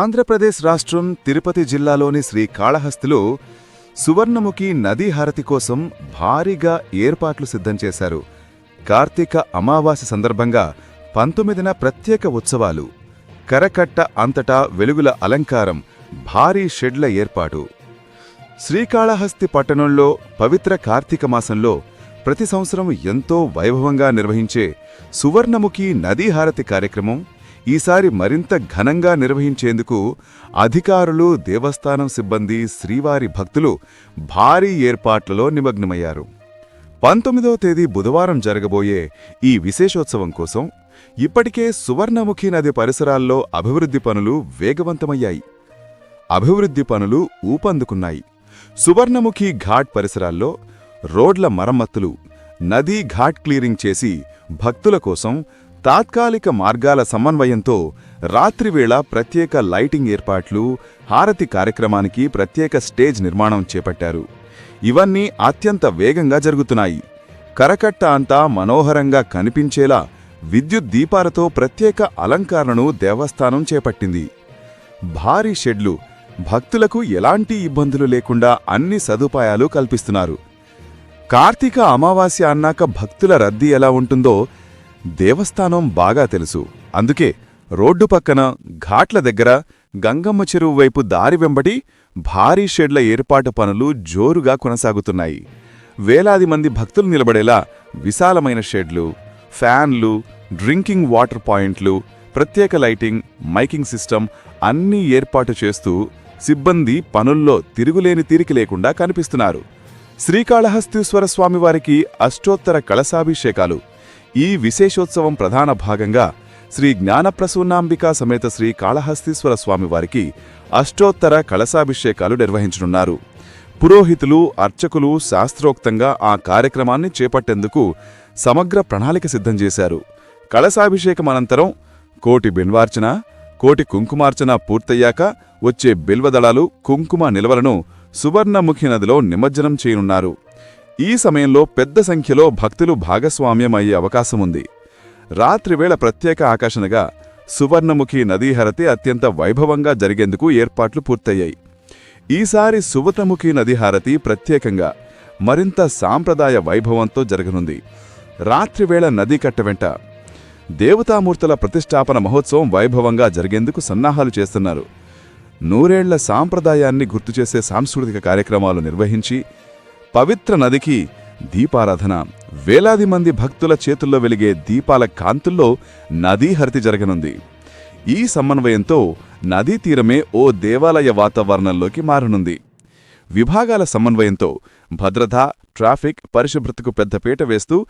ఆంధ్రప్రదేశ్ రాష్ట్రం తిరుపతి జిల్లాలోని శ్రీకాళహస్తిలో సువర్ణముఖి నదీ హారతి కోసం భారీగా ఏర్పాట్లు సిద్ధం చేశారు. కార్తీక అమావాస్య సందర్భంగా పంతొమ్మిదిన ప్రత్యేక ఉత్సవాలు. కరకట్ట అంతటా వెలుగుల అలంకారం భారీ షెడ్ల ఏర్పాటు. శ్రీకాళహస్తి పట్టణంలో పవిత్ర కార్తీక మాసంలో ప్రతి సంవత్సరం ఎంతో వైభవంగా నిర్వహించే సువర్ణముఖి నదీహారతి కార్యక్రమం ఈసారి మరింత ఘనంగా నిర్వహించేందుకు అధికారులు దేవస్థానం సిబ్బంది శ్రీవారి భక్తులు భారీ ఏర్పాట్లలో నిమగ్నమయ్యారు. పంతొమ్మిదవ తేదీ బుధవారం జరగబోయే ఈ విశేషోత్సవం కోసం ఇప్పటికే సువర్ణముఖి నది పరిసరాల్లో అభివృద్ధి పనులు వేగవంతమయ్యాయి. అభివృద్ధి పనులు ఊపందుకున్నాయి. సువర్ణముఖి ఘాట్ పరిసరాల్లో రోడ్ల మరమ్మతులు నదీ ఘాట్ క్లియరింగ్ చేసి భక్తుల కోసం తాత్కాలిక మార్గాల సమన్వయంతో రాత్రివేళ ప్రత్యేక లైటింగ్ ఏర్పాట్లు హారతి కార్యక్రమానికి ప్రత్యేక స్టేజ్ నిర్మాణం చేపట్టారు. ఇవన్నీ అత్యంత వేగంగా జరుగుతున్నాయి. కరకట్ట అంతా మనోహరంగా కనిపించేలా విద్యుత్ దీపాలతో ప్రత్యేక అలంకరణను దేవస్థానం చేపట్టింది. భారీ షెడ్లు భక్తులకు ఎలాంటి ఇబ్బందులు లేకుండా అన్ని సదుపాయాలు కల్పిస్తున్నారు. కార్తీక అమావాస్య అన్నాక భక్తుల రద్దీ ఎలా ఉంటుందో దేవస్థానం బాగా తెలుసు. అందుకే రోడ్డు పక్కన ఘాట్ల దగ్గర గంగమ్మ చెరువు వైపు దారి వెంబడి భారీ షెడ్ల ఏర్పాటు పనులు జోరుగా కొనసాగుతున్నాయి. వేలాది మంది భక్తులు నిలబడేలా విశాలమైన షెడ్లు ఫ్యాన్లు డ్రింకింగ్ వాటర్ పాయింట్లు ప్రత్యేక లైటింగ్ మైకింగ్ సిస్టమ్ అన్నీ ఏర్పాటు చేస్తూ సిబ్బంది పనుల్లో తిరుగులేని తీరిక లేకుండా కనిపిస్తున్నారు. శ్రీకాళహస్తీశ్వర స్వామివారికి అష్టోత్తర కళశాభిషేకాలు. ఈ విశేషోత్సవం ప్రధాన భాగంగా శ్రీ జ్ఞానప్రసూన్నాంబికా సమేత శ్రీ కాళహస్తీశ్వర స్వామివారికి అష్టోత్తర కళశాభిషేకాలు నిర్వహించనున్నారు. పురోహితులు అర్చకులు శాస్త్రోక్తంగా ఆ కార్యక్రమాన్ని చేపట్టేందుకు సమగ్ర ప్రణాళిక సిద్ధం చేశారు. కళశాభిషేకం అనంతరం కోటి బిన్వార్చన కోటి కుంకుమార్చన పూర్తయ్యాక వచ్చే బిల్వదళాలు కుంకుమ నిల్వలను సువర్ణముఖి నదిలో నిమజ్జనం చేయనున్నారు. ఈ సమయంలో పెద్ద సంఖ్యలో భక్తులు భాగస్వామ్యం అయ్యే అవకాశముంది. రాత్రివేళ ప్రత్యేక ఆకర్షణగా సువర్ణముఖి నదీహరతి అత్యంత వైభవంగా జరిగేందుకు ఏర్పాట్లు పూర్తయ్యాయి. ఈసారి సువర్ణముఖి నదీహారతి ప్రత్యేకంగా మరింత సాంప్రదాయ వైభవంతో జరగనుంది. రాత్రివేళ నదీ కట్ట వెంట దేవతామూర్తుల ప్రతిష్టాపన మహోత్సవం వైభవంగా జరిగేందుకు సన్నాహాలు చేస్తున్నారు. నూరేళ్ళ సాంప్రదాయాన్ని గుర్తుచేసే సాంస్కృతిక కార్యక్రమాలు నిర్వహించి పవిత్ర నదికి దీపారాధన. వేలాది మంది భక్తుల చేతుల్లో వెలిగే దీపాల కాంతుల్లో నదీహరితి జరగనుంది. ఈ సమన్వయంతో నదీ తీరమే ఓ దేవాలయ వాతావరణంలోకి మారనుంది. విభాగాల సమన్వయంతో భద్రత ట్రాఫిక్ పరిశుభ్రతకు పెద్దపీట వేస్తూ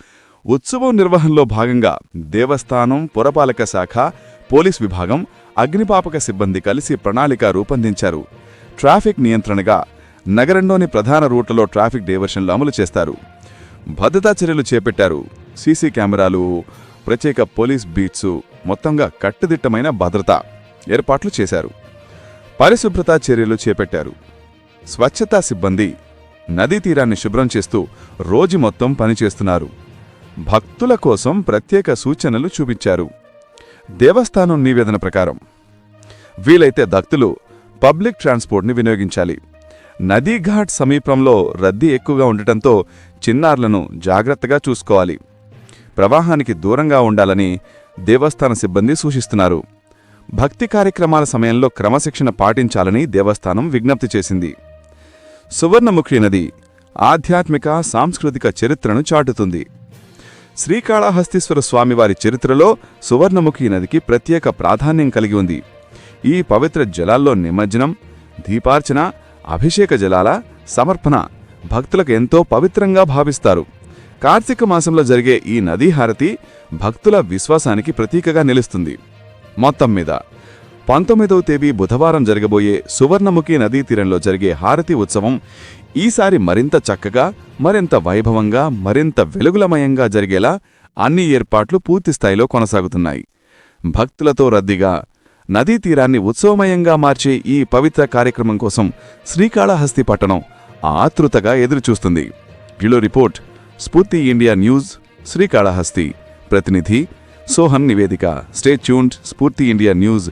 ఉత్సవం నిర్వహణలో భాగంగా దేవస్థానం పురపాలక శాఖ పోలీస్ విభాగం అగ్నిపాపక సిబ్బంది కలిసి ప్రణాళిక రూపొందించారు. ట్రాఫిక్ నియంత్రణగా నగరంలోని ప్రధాన రూట్లలో ట్రాఫిక్ డైవర్షన్లు అమలు చేస్తారు. భద్రతా చర్యలు చేపట్టారు. సీసీ కెమెరాలు ప్రత్యేక పోలీస్ బీట్స్ మొత్తంగా కట్టుదిట్టమైన భద్రత ఏర్పాట్లు చేశారు. పరిశుభ్రతా చర్యలు చేపట్టారు. స్వచ్ఛతా సిబ్బంది నదీ తీరాన్ని శుభ్రం చేస్తూ రోజు మొత్తం పనిచేస్తున్నారు. భక్తుల కోసం ప్రత్యేక సూచనలు చూపించారు. దేవస్థానం నివేదన ప్రకారం వీలైతే భక్తులు పబ్లిక్ ట్రాన్స్పోర్ట్ని వినియోగించాలి. నదీఘాట్ సమీపంలో రద్దీ ఎక్కువగా ఉండటంతో చిన్నారులను జాగ్రత్తగా చూసుకోవాలి. ప్రవాహానికి దూరంగా ఉండాలని దేవస్థాన సిబ్బంది సూచిస్తున్నారు. భక్తి కార్యక్రమాల సమయంలో క్రమశిక్షణ పాటించాలని దేవస్థానం విజ్ఞప్తి చేసింది. సువర్ణముఖి నది ఆధ్యాత్మిక సాంస్కృతిక చరిత్రను చాటుతుంది. శ్రీకాళహస్తీశ్వర స్వామివారి చరిత్రలో సువర్ణముఖి నదికి ప్రత్యేక ప్రాధాన్యం కలిగి ఉంది. ఈ పవిత్ర జలాల్లో నిమజ్జనం దీపార్చన అభిషేక జలాల సమర్పణ భక్తులకు ఎంతో పవిత్రంగా భావిస్తారు. కార్తీక మాసంలో జరిగే ఈ నదీ హారతి భక్తుల విశ్వాసానికి ప్రతీకగా నిలుస్తుంది. మొత్తం మీద పంతొమ్మిదవ తేదీ బుధవారం జరగబోయే సువర్ణముఖి నదీ తీరంలో జరిగే హారతి ఉత్సవం ఈసారి మరింత చక్కగా మరింత వైభవంగా మరింత వెలుగులమయంగా జరిగేలా అన్ని ఏర్పాట్లు పూర్తిస్థాయిలో కొనసాగుతున్నాయి. భక్తులతో రద్దీగా నదీ తీరాన్ని ఉత్సవమయంగా మార్చే ఈ పవిత్ర కార్యక్రమం కోసం శ్రీకాళహస్తి పట్టణం ఆతృతగా ఎదురుచూస్తుంది. Bureau report Spoorthi India news Srikalahasti. ప్రతినిధి సోహన్ నివేదిక. Stay tuned Spoorthi India news.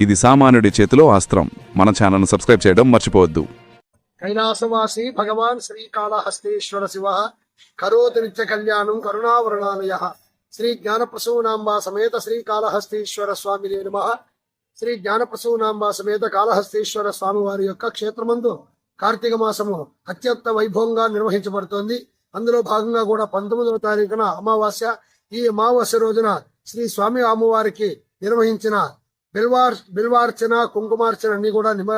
ఇది సామాన్యుడి చేతిలో అస్త్రం మన ఛానల్ను సబ్స్క్రైబ్ చేయడం మర్చిపోవద్దు. కైలాసవాసి భగవాన్ శ్రీకాళహస్తేశ్వర శివ కరోతి నిత్య కళ్యాణం కరుణావరణాలయ. శ్రీ జ్ఞానప్రసూనాంబా సమేత శ్రీకాళహస్తీశ్వర స్వామి నమ. శ్రీ జ్ఞానప్రసూనాంబ సమేత కాళహస్తీశ్వర స్వామివారి యొక్క క్షేత్రమందు కార్తీక మాసము అత్యంత వైభవంగా నిర్వహించబడుతోంది. అందులో భాగంగా కూడా పంతొమ్మిదవ తారీఖున అమావాస్య ఈ అమావాస్య రోజున శ్రీ స్వామి అమ్మవారికి నిర్వహించిన బిల్వార్ బిల్వార్చన కుంకుమార్చన అన్ని కూడా నిమ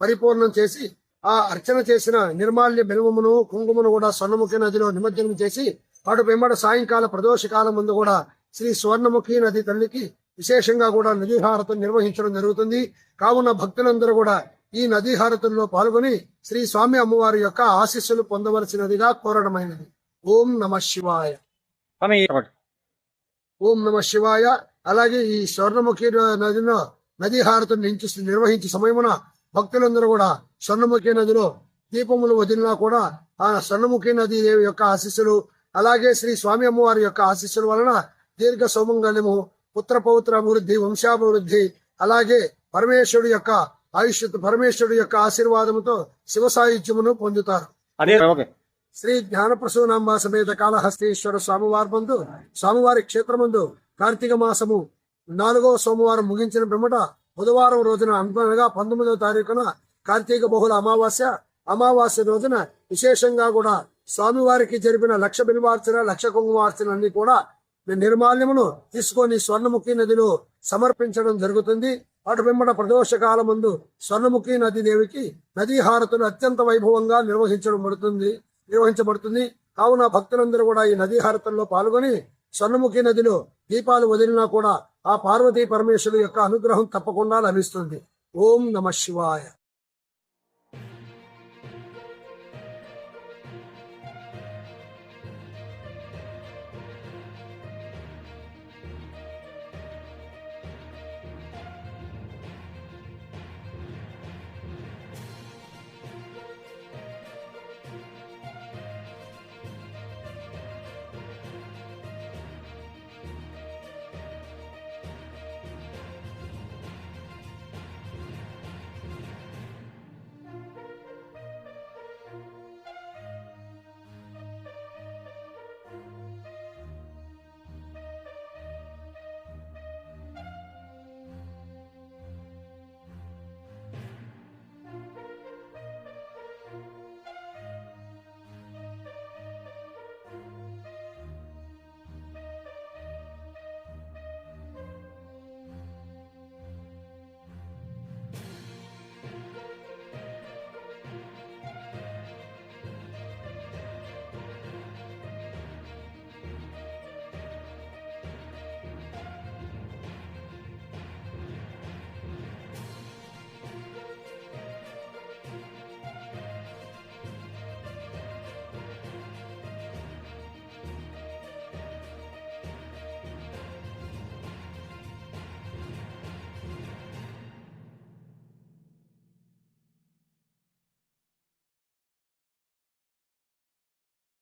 పరిపూర్ణం చేసి ఆ అర్చన చేసిన నిర్మాల్య బిల్వమును కుంకుమను కూడా స్వర్ణముఖి నదిలో నిమజ్జనం చేసి అటు వెంబడ సాయంకాల ప్రదోష కాలం ముందు కూడా శ్రీ స్వర్ణముఖి నది తల్లికి విశేషంగా కూడా నదీ హారతం నిర్వహించడం జరుగుతుంది. కావున భక్తులందరూ కూడా ఈ నదీ హారతుల్లో పాల్గొని శ్రీ స్వామి అమ్మవారి యొక్క ఆశీస్సులు పొందవలసినదిగా కోరడమైనది. ఓం నమ శివాయ. ఓం నమ శివాయ. అలాగే ఈ స్వర్ణముఖి నదిలో నదీ హారతులు నించి నిర్వహించే సమయమున భక్తులందరూ కూడా స్వర్ణముఖి నదిలో దీపములు వదిలినా కూడా ఆ స్వర్ణముఖి నది దేవి యొక్క ఆశీస్సులు అలాగే శ్రీ స్వామి అమ్మవారి యొక్క ఆశీస్సుల వలన దీర్ఘ సౌమంగళ్యము పుత్ర పౌత్ర అభివృద్ధి వంశాభివృద్ధి అలాగే పరమేశ్వరుడు యొక్క ఆయుష్ పరమేశ్వరుడు యొక్క ఆశీర్వాదముతో శివ సాయుధ్యమును పొందుతారు. శ్రీ జ్ఞానప్రసూనాంబ సమేత కాళహస్తీశ్వర స్వామివారి ముందు స్వామివారి క్షేత్రమందు కార్తీక మాసము నాలుగవ సోమవారం ముగించిన పిమ్మట బుధవారం రోజున అనగా పంతొమ్మిదవ తారీఖున కార్తీక బహుళ అమావాస్య అమావాస్య రోజున విశేషంగా కూడా స్వామివారికి జరిపిన లక్ష బిల్వార్చన లక్ష కుంకుమార్చన అన్ని కూడా నిర్మాల్యమును తీసుకొని స్వర్ణముఖి నదిలో సమర్పించడం జరుగుతుంది. అటు వెంబడ ప్రదోష ముందు స్వర్ణముఖి నది దేవికి నదీ హారతులు అత్యంత వైభవంగా నిర్వహించడం పడుతుంది నిర్వహించబడుతుంది. కావున భక్తులందరూ కూడా ఈ నదీ హారతుల్లో పాల్గొని స్వర్ణముఖి నదిలో దీపాలు వదిలినా కూడా ఆ పార్వతీ పరమేశ్వరు యొక్క అనుగ్రహం తప్పకుండా లభిస్తుంది. ఓం నమ శివాయ.